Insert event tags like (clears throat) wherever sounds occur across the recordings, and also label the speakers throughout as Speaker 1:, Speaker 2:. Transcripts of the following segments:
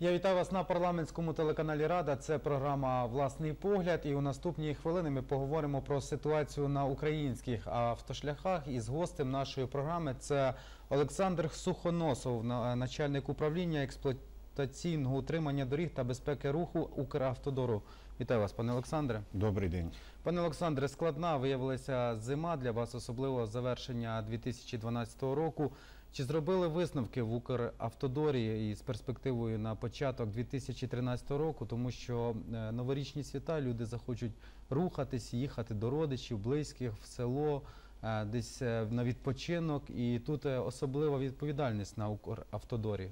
Speaker 1: Я вітаю вас на парламентському телеканалі Рада. Це програма Власний погляд. І у наступні хвилини ми поговоримо про ситуацію на українських автошляхах. І з гостем нашої програми це Олександр Сухоносов, на- начальник управління експлуатаційного утримання доріг та безпеки руху Укравтодору. Вітаю вас, пане Олександре.
Speaker 2: Добрий день.
Speaker 1: Пане Олександре, складна виявилася зима для вас, особливо завершення 2012 року. Чи зробили висновки в Укравтодорі із перспективою на початок 2013 року, тому що е, новорічні свята люди захочуть рухатись, їхати до родичів, близьких в село, е, десь е, на відпочинок, і тут особлива відповідальність на Укравтодорі.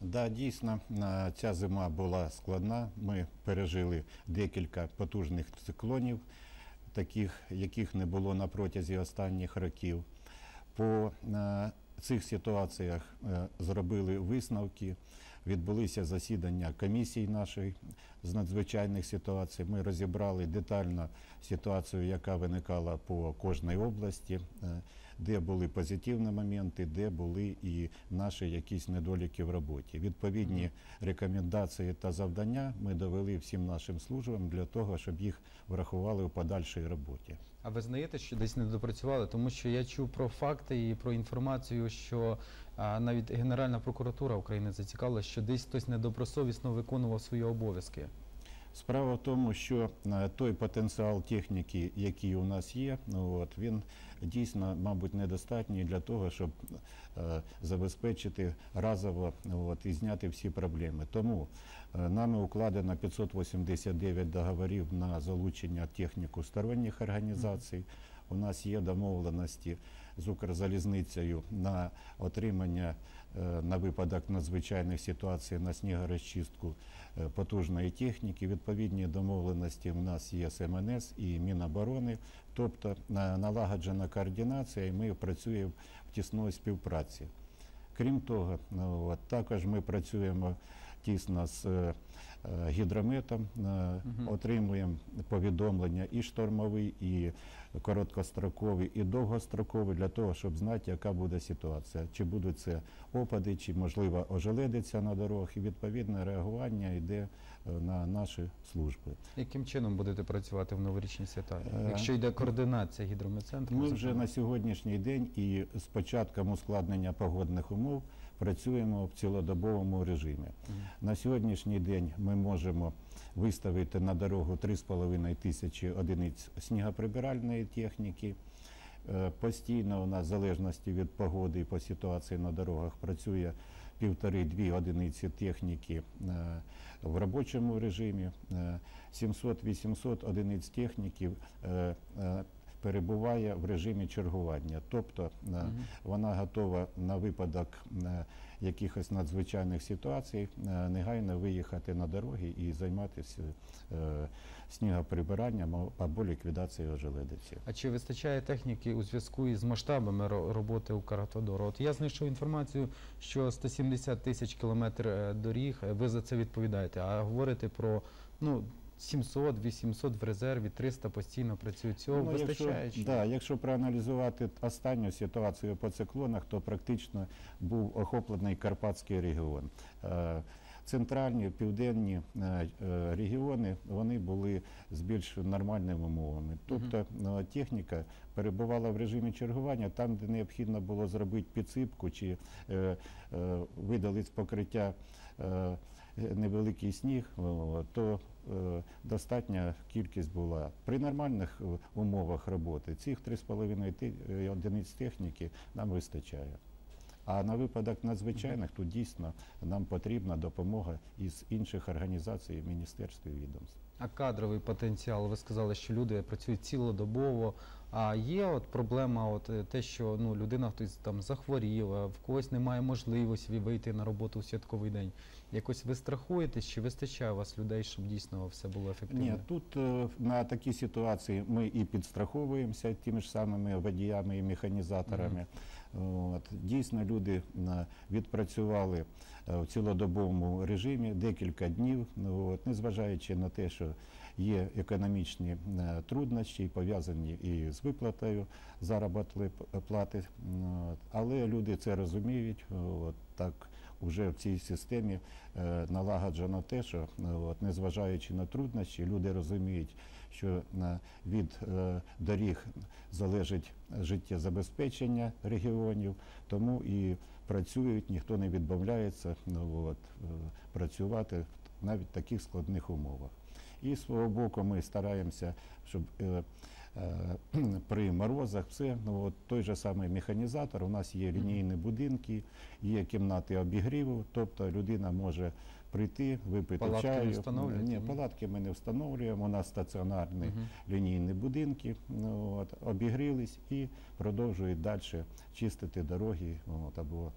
Speaker 2: Да, дійсно, ця зима була складна. Ми пережили декілька потужних циклонів, таких, яких не було на протязі останніх років. По цих ситуаціях е, зробили висновки, відбулися засідання комісій нашої з надзвичайних ситуацій. Ми розібрали детально ситуацію, яка виникала по кожній області, е, де були позитивні моменти, де були і наші якісь недоліки в роботі. Відповідні рекомендації та завдання ми довели всім нашим службам для того, щоб їх врахували у подальшій роботі.
Speaker 1: А ви знаєте, що десь не допрацювали, тому що я чув про факти і про інформацію, що а, навіть Генеральна прокуратура України зацікавила, що десь хтось недобросовісно виконував свої обов'язки.
Speaker 2: Справа в тому, що той потенціал техніки, який у нас є, ну от він дійсно, мабуть, недостатній для того, щоб е, забезпечити разово от, і зняти всі проблеми. Тому е, нами укладено 589 договорів на залучення техніку сторонніх організацій. У нас є домовленості з Укрзалізницею на отримання е, на випадок надзвичайних ситуацій на снігорозчистку потужної техніки. Відповідні домовленості в нас є з МНС і Міноборони, тобто е, налагоджена координація, і ми працюємо в тісної співпраці. Крім того, ну, от, також ми працюємо тісно з е, е, гідрометом, е, отримуємо повідомлення і штормовий, і короткостроковий, і довгостроковий для того, щоб знати, яка буде ситуація. Чи будуть це опади, чи можливо ожеледиться на дорогах, і відповідне реагування йде на наші служби.
Speaker 1: Яким чином будете працювати в новорічні свята? Якщо йде координація гідрометцентру?
Speaker 2: Ми вже на сьогоднішній день і з початком ускладнення погодних умов працюємо в цілодобовому режимі. На сьогоднішній день ми можемо виставити на дорогу 3,5 тисячі одиниць снігоприбиральної техніки. Е, Постійно у нас в залежності від погоди і по ситуації на дорогах працює півтори-дві одиниці техніки е, в робочому режимі. Е, 700-800 одиниць техніки е, е, перебуває в режимі чергування, тобто е, вона готова на випадок е, якихось надзвичайних ситуацій е, негайно виїхати на дороги і займатися снігоприбиранням або ліквідацією ожеледиці.
Speaker 1: А чи вистачає техніки у зв'язку із масштабами ро- роботи Укравтодору? От я знайшов інформацію, що 170 тисяч кілометрів е, доріг, ви за це відповідаєте, а говорите про ну, 700, 800 в резерві, 300 постійно працюють. Цього
Speaker 2: Ну,
Speaker 1: вистачає?
Speaker 2: Якщо, да, якщо проаналізувати останню ситуацію по циклонах, то практично був охоплений Карпатський регіон. Е, Центральні, південні е, е, регіони вони були з більш нормальними умовами. Тобто техніка перебувала в режимі чергування там, де необхідно було зробити підсипку чи видалити з покриття невеликий сніг, то достатня кількість була. При нормальних е, умовах роботи цих 3,5 ти- е, одиниць техніки нам вистачає. А на випадок надзвичайних тут дійсно нам потрібна допомога із інших організацій, міністерств і відомств.
Speaker 1: А кадровий потенціал, ви сказали, що люди працюють цілодобово. А є от проблема, от е, те, що ну людина хтось там захворів, а в когось немає можливості вийти на роботу у святковий день. Якось ви страхуєтесь, чи вистачає у вас людей, щоб дійсно все було ефективно?
Speaker 2: Ні, тут е, на такі ситуації ми і підстраховуємося тими ж самими водіями і механізаторами. От, дійсно, люди е, відпрацювали в цілодобовому режимі декілька днів, от, незважаючи на те, що є економічні труднощі, пов'язані і з виплатою заробітної плати. Але люди це розуміють. От, так вже в цій системі е, налагоджено те, що е, от, незважаючи на труднощі, люди розуміють, що е, від е, доріг залежить життєзабезпечення регіонів, тому і працюють, ніхто не відмовляється ну, от, е, працювати навіть в таких складних умовах. І свого боку ми стараємося, щоб е, е, (clears throat) при морозах все, ну от той же самий механізатор, у нас є лінійні будинки, є кімнати обігріву, тобто людина може прийти, випити
Speaker 1: Палатки
Speaker 2: чаю.
Speaker 1: встановлюєте,
Speaker 2: Ні,
Speaker 1: ні?
Speaker 2: палатки ми не встановлюємо, у нас стаціонарні
Speaker 1: Мгм.
Speaker 2: лінійні будинки, ну, от, обігрілись і продовжують далі чистити дороги от, або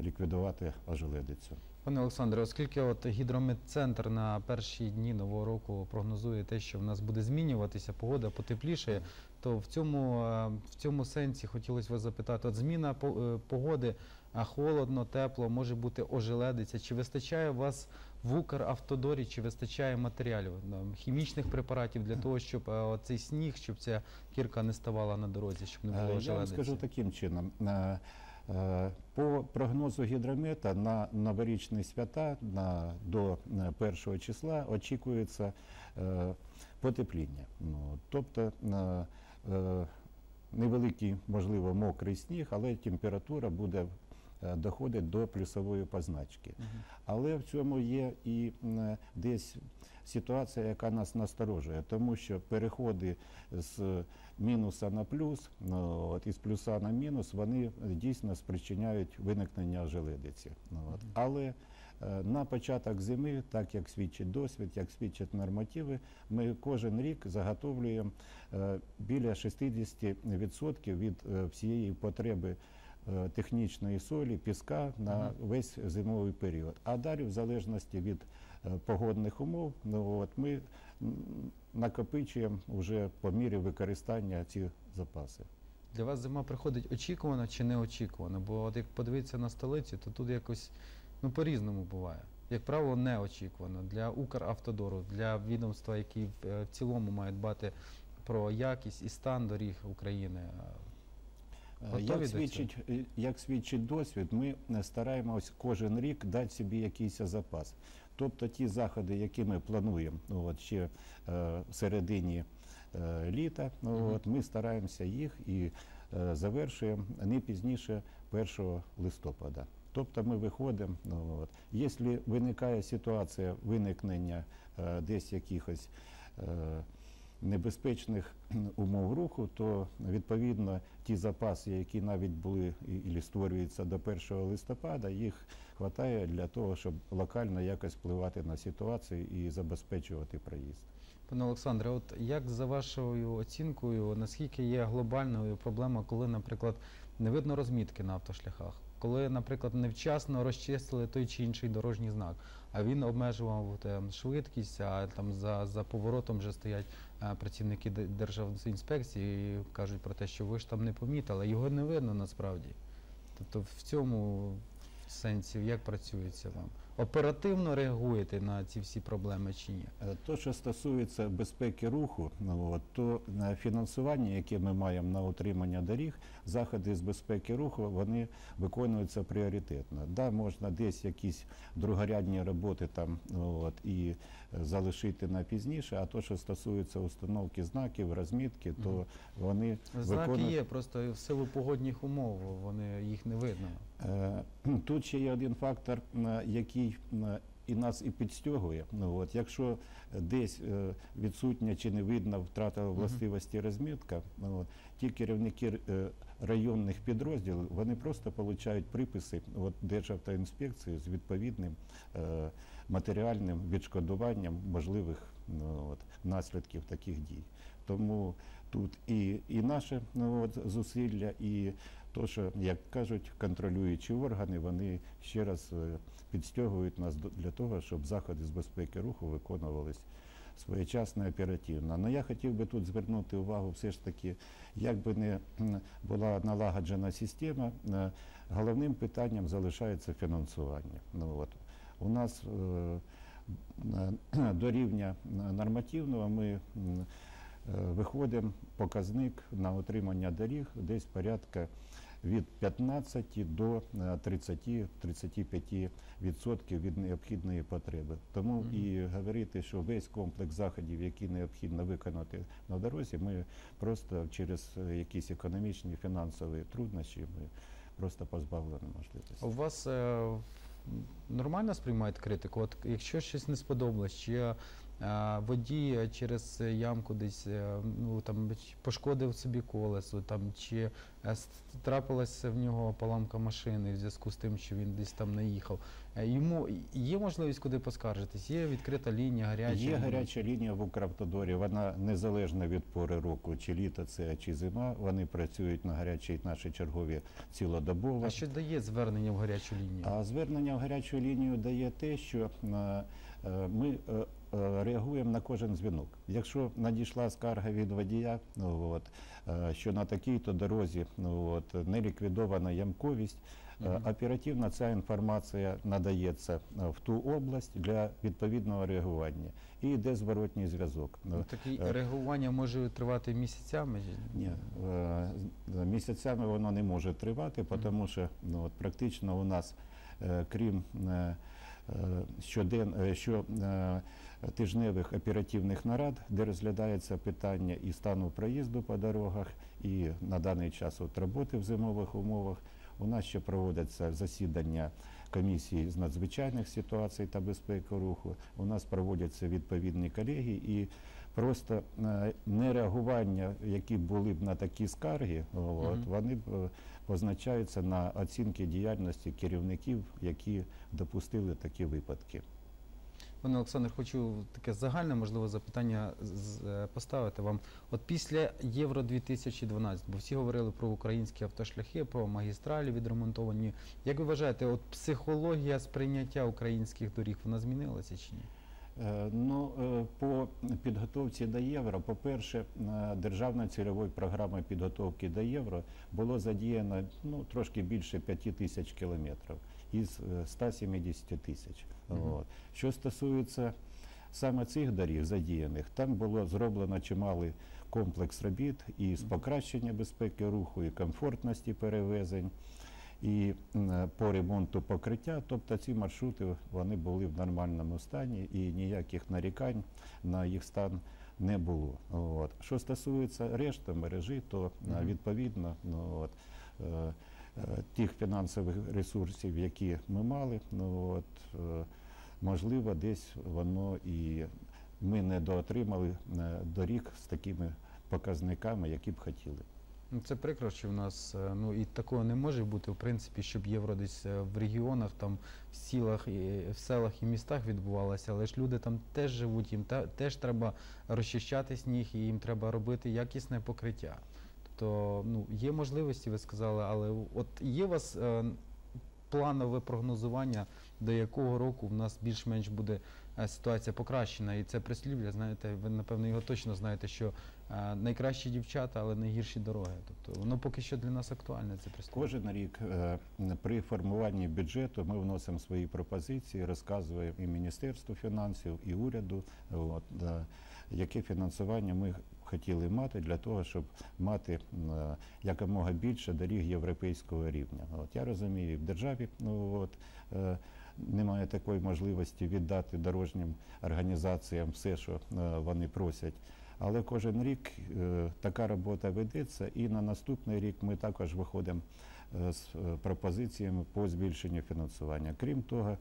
Speaker 2: ліквідувати ожеледицю.
Speaker 1: Пане Олександре, оскільки от гідрометцентр на перші дні нового року прогнозує те, що в нас буде змінюватися погода, потепліше, то в цьому, е, в цьому сенсі хотілося вас запитати: от зміна е, погоди, а холодно, тепло, може бути ожеледиця. Чи вистачає у вас в Укравтодорі, чи вистачає матеріалів, хімічних препаратів для того, щоб е, цей сніг, щоб ця кірка не ставала на дорозі, щоб не
Speaker 2: Е,
Speaker 1: було
Speaker 2: Я вам скажу таким чином. Е, е, По прогнозу гідромета на новорічні свята на, до е, першого числа очікується е, потепління. Ну, тобто е, е, невеликий, можливо, мокрий сніг, але температура буде е, доходить до плюсової позначки. Але в цьому є і десь ситуація, яка нас насторожує, тому що переходи з мінуса на плюс, ну, от, із плюса на мінус, вони дійсно спричиняють виникнення ожеледиці. Ну, от. Але е, на початок зими, так як свідчить досвід, як свідчать нормативи, ми кожен рік заготовлюємо е, біля 60% від е, всієї потреби е, технічної солі, піска на весь зимовий період. А далі, в залежності від е, погодних умов, ну, от, ми накопичуємо вже по мірі використання ці запаси.
Speaker 1: Для вас зима приходить очікувано чи неочікувано? Бо от як подивитися на столицю, то тут якось ну по-різному буває. Як правило, неочікувано для Укравтодору, для відомства, які в, е, в цілому мають дбати про якість і стан доріг України.
Speaker 2: Е, Як свідчить, е, як свідчить досвід, ми е, стараємось кожен рік дати собі якийсь запас. Тобто ті заходи, які ми плануємо ну, от ще е, в середині е, літа, ну, от, ми стараємося їх і е, завершуємо не пізніше 1 листопада. Тобто ми виходимо. Ну, от. Якщо виникає ситуація виникнення е, десь якихось е, небезпечних (clears throat) умов руху, то відповідно ті запаси, які навіть були і створюються до 1 листопада, їх вистачає для того, щоб локально якось впливати на ситуацію і забезпечувати проїзд.
Speaker 1: Пане Олександре, от як за вашою оцінкою, наскільки є глобальною проблема, коли, наприклад, не видно розмітки на автошляхах, коли, наприклад, невчасно розчистили той чи інший дорожній знак, а він обмежував там, швидкість, а там за, за поворотом вже стоять а, працівники державної інспекції і кажуть про те, що ви ж там не помітили, його не видно насправді. Тобто в цьому сенсі як працюється вам? Оперативно реагуєте на ці всі проблеми чи ні?
Speaker 2: Е, То, що стосується безпеки руху, ну, то е, фінансування, яке ми маємо на утримання доріг, заходи з безпеки руху, вони виконуються пріоритетно. Да, можна десь якісь другорядні роботи там ну, от, і е, залишити на пізніше, а то, що стосується установки знаків, розмітки, то вони
Speaker 1: Знаки
Speaker 2: виконують-
Speaker 1: є, просто в силу погодних умов вони їх не видно. (clears throat)
Speaker 2: Тут ще є один фактор, е, який і нас і підстягує. Ну, от, якщо десь е, відсутня чи не видна втрата властивості розмітка, ну, от, ті керівники е, районних підрозділів вони просто отримують приписи от, Державтоінспекції з відповідним е, матеріальним відшкодуванням можливих ну, от, наслідків таких дій. Тому тут і, і наше ну, от, зусилля, і то, що, як кажуть, контролюючі органи, вони ще раз е, підстягують нас для того, щоб заходи з безпеки руху виконувались своєчасно оперативно. Але я хотів би тут звернути увагу все ж таки, як би не була налагоджена система, е, головним питанням залишається фінансування. Ну, от. У нас е, до рівня нормативного ми виходимо показник на отримання доріг десь порядка від 15 до е, 30-35% відсотків від необхідної потреби. Тому і говорити, що весь комплекс заходів, які необхідно виконати на дорозі, ми просто через е, якісь економічні фінансові труднощі ми просто позбавлені можливості.
Speaker 1: У вас е, нормально сприймають критику? От якщо щось не сподобалось, чи е, водій через ямку десь е, ну, там, пошкодив собі колесо, там, чи е, трапилася в нього поламка машини в зв'язку з тим, що він десь там наїхав. Е, Йому є можливість куди поскаржитись? Є відкрита лінія, гаряча?
Speaker 2: Є гаряча лінія в Укравтодорі, вона незалежна від пори року, чи літо це, чи зима. Вони працюють на гарячій нашій чергові цілодобово.
Speaker 1: А що дає звернення в гарячу лінію?
Speaker 2: А звернення в гарячу лінію дає те, що е, е, ми е, е, реагуємо на кожен дзвінок. Якщо надійшла скарга від водія, ну, от, е, що на такій-то дорозі ну, от, не ліквідована ямковість, е,
Speaker 1: Мгм.
Speaker 2: оперативно ця інформація надається е, в ту область для відповідного реагування. І йде зворотній зв'язок. Ну,
Speaker 1: Таке
Speaker 2: е,
Speaker 1: реагування може тривати місяцями?
Speaker 2: ні, е, місяцями воно не може тривати, тому що ну, от, практично у нас, е, крім е, е, щоден, е, що, е, тижневих оперативних нарад, де розглядається питання і стану проїзду по дорогах, і на даний час от роботи в зимових умовах, у нас ще проводяться засідання комісії з надзвичайних ситуацій та безпеки руху. У нас проводяться відповідні колегії і просто е, нереагування, які були б на такі скарги, от, вони б е, позначаються на оцінки діяльності керівників, які допустили такі випадки.
Speaker 1: Пане Олександр, хочу таке загальне, можливо, запитання е, поставити вам. От після Євро 2012, бо всі говорили про українські автошляхи, про магістралі відремонтовані. Як ви вважаєте, от психологія сприйняття українських доріг вона змінилася чи ні?
Speaker 2: Е, Ну, е, по підготовці до євро, по-перше, е, державна цільової програми підготовки до євро було задіяно ну, трошки більше 5 тисяч кілометрів із е, 170 тисяч. От. Що стосується саме цих доріг задіяних, там було зроблено чималий комплекс робіт і з покращення безпеки руху, і комфортності перевезень. І по ремонту покриття, тобто ці маршрути вони були в нормальному стані і ніяких нарікань на їх стан не було. От. Що стосується решти мережі, то е, відповідно ну, от, е, е, тих фінансових ресурсів, які ми мали, ну, от, е, можливо, десь воно і ми не доотримали е, доріг з такими показниками, які б хотіли.
Speaker 1: Ну, Це прикро, що в нас е, ну і такого не може бути, в принципі, щоб євро десь е, в регіонах, там в сілах в селах і містах відбувалося, але ж люди там теж живуть, їм та теж треба розчищати сніг, і їм треба робити якісне покриття. Тобто, ну є можливості, ви сказали, але от є у вас е, планове прогнозування, до якого року в нас більш-менш буде е, ситуація покращена, і це прислів'я, знаєте, ви напевно його точно знаєте, що е, найкращі дівчата, але найгірші дороги. Тобто воно поки що для нас актуальне. Це прислів'я.
Speaker 2: Кожен рік е, при формуванні бюджету ми вносимо свої пропозиції, розказуємо і Міністерству фінансів, і уряду, от, яке фінансування ми хотіли мати для того, щоб мати е, якомога більше доріг європейського рівня. От, я розумію, в державі ну, от, е, немає такої можливості віддати дорожнім організаціям все, що е, вони просять. Але кожен рік така робота ведеться, і на наступний рік ми також виходимо з пропозиціями по збільшенню фінансування. Крім того,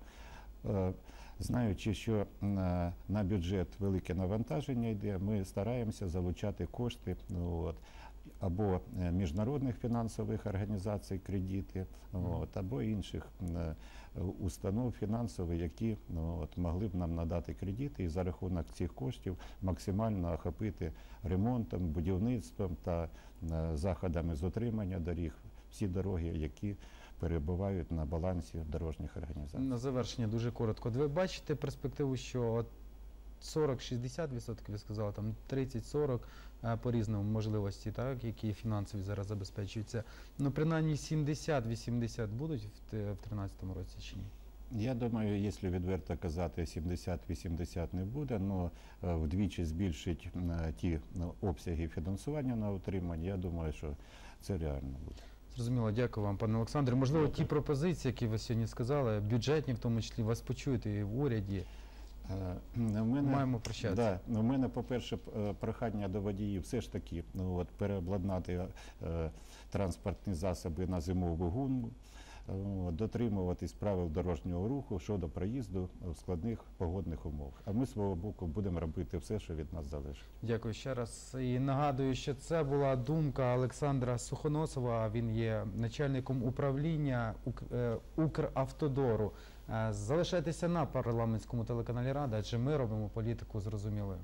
Speaker 2: знаючи, що на, на бюджет велике навантаження йде, ми стараємося залучати кошти от, або е, міжнародних фінансових організацій кредити, от, або інших е, установ фінансових, які от, могли б нам надати кредити і за рахунок цих коштів максимально охопити ремонтом, будівництвом та е, заходами з утримання доріг. Всі дороги, які перебувають на балансі дорожніх організацій.
Speaker 1: На завершення дуже коротко. От Ви бачите перспективу, що от 40-60%, ви сказали, там 30-40 е, по різному можливості, так, які фінансові зараз забезпечуються. Ну, принаймні 70-80 будуть в те- 2013 році чи ні?
Speaker 2: Я думаю, якщо відверто казати, 70-80 не буде, але вдвічі збільшить е, ті обсяги фінансування на утримання, я думаю, що це реально буде.
Speaker 1: Зрозуміло, дякую вам, пане Олександре. Можливо, ті пропозиції, які ви сьогодні сказали, бюджетні в тому числі, вас почують і в уряді.
Speaker 2: Е, У мене,
Speaker 1: Маємо прощатися.
Speaker 2: Да, у мене, по-перше, е, прохання до водіїв все ж таки ну, от, переобладнати е, транспортні засоби на зимову гуму, дотримуватись правил дорожнього руху щодо проїзду в складних погодних умовах. А ми свого боку будемо робити все, що від нас залежить.
Speaker 1: Дякую ще раз. І нагадую, що це була думка Олександра Сухоносова. Він є начальником управління е, Укравтодору. Е, Залишайтеся на парламентському телеканалі Рада, адже ми робимо політику зрозумілою.